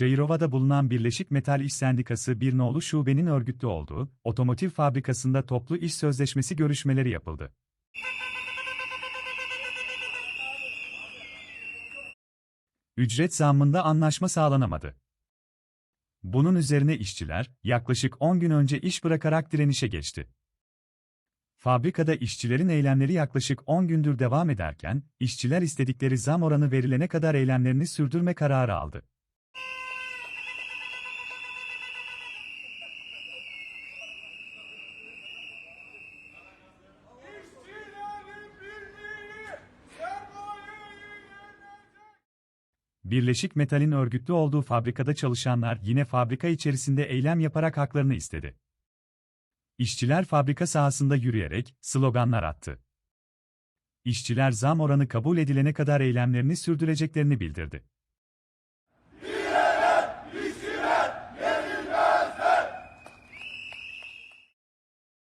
Çayırova'da bulunan Birleşik Metal İş Sendikası bir nolu şubenin örgütlü olduğu, otomotiv fabrikasında toplu iş sözleşmesi görüşmeleri yapıldı. Ücret zammında anlaşma sağlanamadı. Bunun üzerine işçiler, yaklaşık 10 gün önce iş bırakarak direnişe geçti. Fabrikada işçilerin eylemleri yaklaşık 10 gündür devam ederken, işçiler istedikleri zam oranı verilene kadar eylemlerini sürdürme kararı aldı. Birleşik Metal'in örgütlü olduğu fabrikada çalışanlar yine fabrika içerisinde eylem yaparak haklarını istedi. İşçiler fabrika sahasında yürüyerek sloganlar attı. İşçiler zam oranı kabul edilene kadar eylemlerini sürdüreceklerini bildirdi.